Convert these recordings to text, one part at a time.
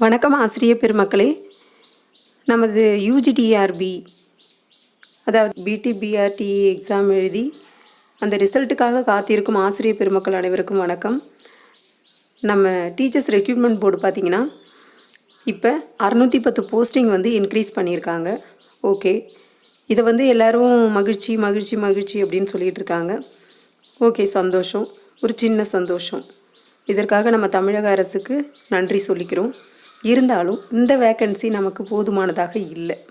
வணக்கம் ஆசிரியர் பெருமக்களே. நமது யூஜிடிஆர்பி அதாவது பிடிபிஆர்டி எக்ஸாம் எழுதி அந்த ரிசல்ட்டுக்காக காத்திருக்கும் ஆசிரியர் பெருமக்கள் அனைவருக்கும் வணக்கம். நம்ம டீச்சர்ஸ் ரெக்ரூட்மெண்ட் போர்டு பார்த்திங்கன்னா இப்போ அறநூற்றி பத்து போஸ்டிங் வந்து இன்க்ரீஸ் பண்ணியிருக்காங்க. ஓகே இதை வந்து எல்லோரும் மகிழ்ச்சி மகிழ்ச்சி மகிழ்ச்சி அப்படின்னு சொல்லிகிட்டு இருக்காங்க. ஓகே சந்தோஷம். ஒரு சின்ன சந்தோஷம். இதற்காக நம்ம தமிழக அரசுக்கு நன்றி சொல்லிக்கிறோம். இருந்தாலும் இந்த வேக்கன்சி நமக்கு போதுமானதாக இல்லை.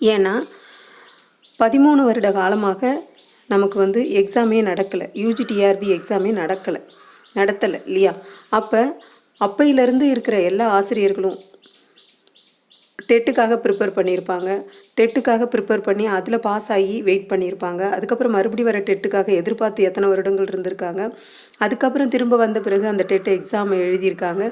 ஏன்னா பதிமூணு வருட காலமாக நமக்கு வந்து எக்ஸாமே நடக்கலை. யூஜிடிஆர்பி எக்ஸாமே நடக்கலை. நடத்தலை இல்லையா? அப்போ அப்பையிலேருந்து இருக்கிற எல்லா ஆசிரியர்களும் டெட்டுக்காக ப்ரிப்பேர் பண்ணியிருப்பாங்க. டெட்டுக்காக ப்ரிப்பேர் பண்ணி அதில் பாஸ் ஆகி வெயிட் பண்ணியிருப்பாங்க. அதுக்கப்புறம் மறுபடி வர டெட்டுக்காக எதிர்பார்த்து எத்தனை வருடங்கள் இருந்திருக்காங்க. அதுக்கப்புறம் திரும்ப வந்த பிறகு அந்த டெட் எக்ஸாம் எழுதியிருக்காங்க.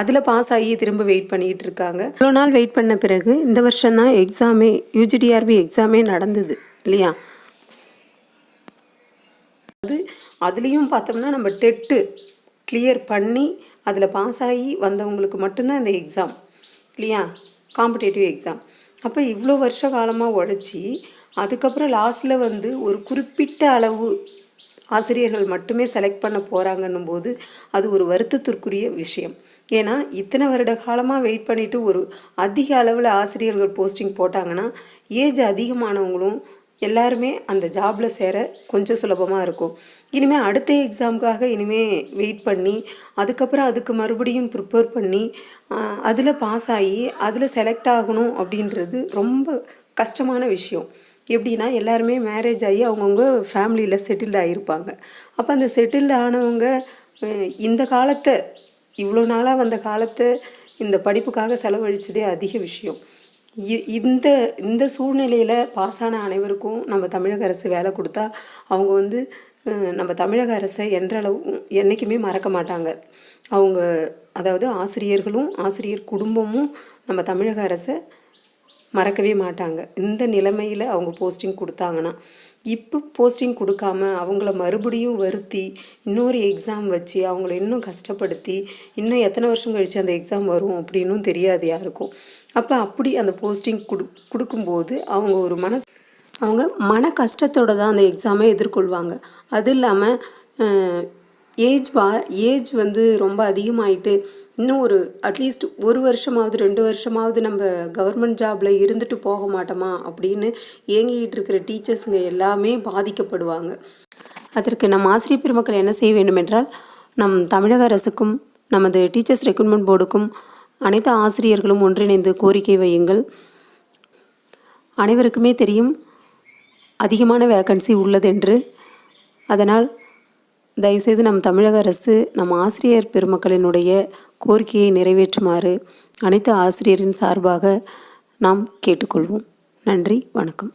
அதில் பாஸ் ஆகி திரும்ப வெயிட் பண்ணிக்கிட்டு இருக்காங்க. இவ்வளோ நாள் வெயிட் பண்ண பிறகு இந்த வருஷம் தான் எக்ஸாமே யூஜிடிஆர்பி எக்ஸாமே நடந்தது இல்லையா? அது அதுலேயும் பார்த்தோம்னா நம்ம டெட்டு கிளியர் பண்ணி அதில் பாஸ் ஆகி வந்தவங்களுக்கு மட்டும்தான் இந்த எக்ஸாம் இல்லையா? காம்படேட்டிவ் எக்ஸாம் அப்போ இவ்வளோ வருஷ காலமாக உழைச்சி அதுக்கப்புறம் லாஸ்ட்டில் வந்து ஒரு குறிப்பிட்ட அளவு ஆசிரியர்கள் மட்டுமே செலக்ட் பண்ண போகிறாங்கன்னும் போது அது ஒரு வருத்தத்திற்குரிய விஷயம். ஏன்னா இத்தனை வருட காலமாக வெயிட் பண்ணிவிட்டு ஒரு அதிக அளவில் ஆசிரியர்கள் போஸ்டிங் போட்டாங்கன்னா ஏஜ் அதிகமானவங்களும் எல்லாருமே அந்த ஜாபில் சேர கொஞ்சம் சுலபமாக இருக்கும். இனிமேல் அடுத்த எக்ஸாமுக்காக இனிமேல் வெயிட் பண்ணி அதுக்கப்புறம் அதுக்கு மறுபடியும் ப்ரிப்பேர் பண்ணி அதில் பாஸ் ஆகி அதில் செலக்ட் ஆகணும் அப்படின்றது ரொம்ப கஷ்டமான விஷயம். எப்படின்னா எல்லாருமே மேரேஜ் ஆகி அவங்கவுங்க ஃபேமிலியில் செட்டில்டு ஆகியிருப்பாங்க அப்போ அந்த செட்டில்டு ஆனவங்க இந்த காலத்தை இவ்வளோ நாளாக வந்த காலத்தை இந்த படிப்புக்காக செலவழித்ததே அதிக விஷயம். இந்த இந்த சூழ்நிலையில் பாஸ் ஆன அனைவருக்கும் நம்ம தமிழக அரசு வேலை கொடுத்தா அவங்க வந்து நம்ம தமிழக அரசை என்றளவு என்றைக்குமே மறக்க மாட்டாங்க. அவங்க அதாவது ஆசிரியர்களும் ஆசிரியர் குடும்பமும் நம்ம தமிழக அரசை மறக்கவே மாட்டாங்க. இந்த நிலைமையில் அவங்க போஸ்டிங் கொடுத்தாங்கன்னா இப்போ போஸ்டிங் கொடுக்காம அவங்கள மறுபடியும் வருத்தி இன்னொரு எக்ஸாம் வச்சு அவங்கள இன்னும் கஷ்டப்படுத்தி இன்னும் எத்தனை வருஷம் கழித்து அந்த எக்ஸாம் வரும் அப்படின்னும் தெரியாது யாருக்கும். அப்போ அப்படி அந்த போஸ்டிங் கொடு கொடுக்கும்போது அவங்க ஒரு மன அவங்க மன கஷ்டத்தோடு தான் அந்த எக்ஸாமை எதிர்கொள்வாங்க. அது இல்லாமல் ஏஜ் வா ஏஜ் வந்து ரொம்ப அதிகமாயிட்டு இன்னும் ஒரு அட்லீஸ்ட் ஒரு வருஷமாவது ரெண்டு வருஷமாவது நம்ம கவர்மெண்ட் ஜாபில் இருந்துட்டு போக மாட்டோமா அப்படின்னு ஏங்கிக்கிட்டு இருக்கிற டீச்சர்ஸுங்க எல்லாமே பாதிக்கப்படுவாங்க. அதற்கு நம் ஆசிரியர் பெருமக்கள் என்ன செய்ய வேண்டும் என்றால் நம் தமிழக அரசுக்கும் நமது டீச்சர்ஸ் ரெக்ரூட்மெண்ட் போர்டுக்கும் அனைத்து ஆசிரியர்களும் ஒன்றிணைந்து கோரிக்கை வையுங்கள். அனைவருக்குமே தெரியும் அதிகமான வேக்கன்சி உள்ளதென்று. அதனால் தயவுசெய்து நம் தமிழக அரசு நம் ஆசிரியர் பெருமக்களினுடைய கோரிக்கையை நிறைவேற்றுமாறு அனைத்து ஆசிரியரின் சார்பாக நாம் கேட்டுக்கொள்வோம். நன்றி வணக்கம்.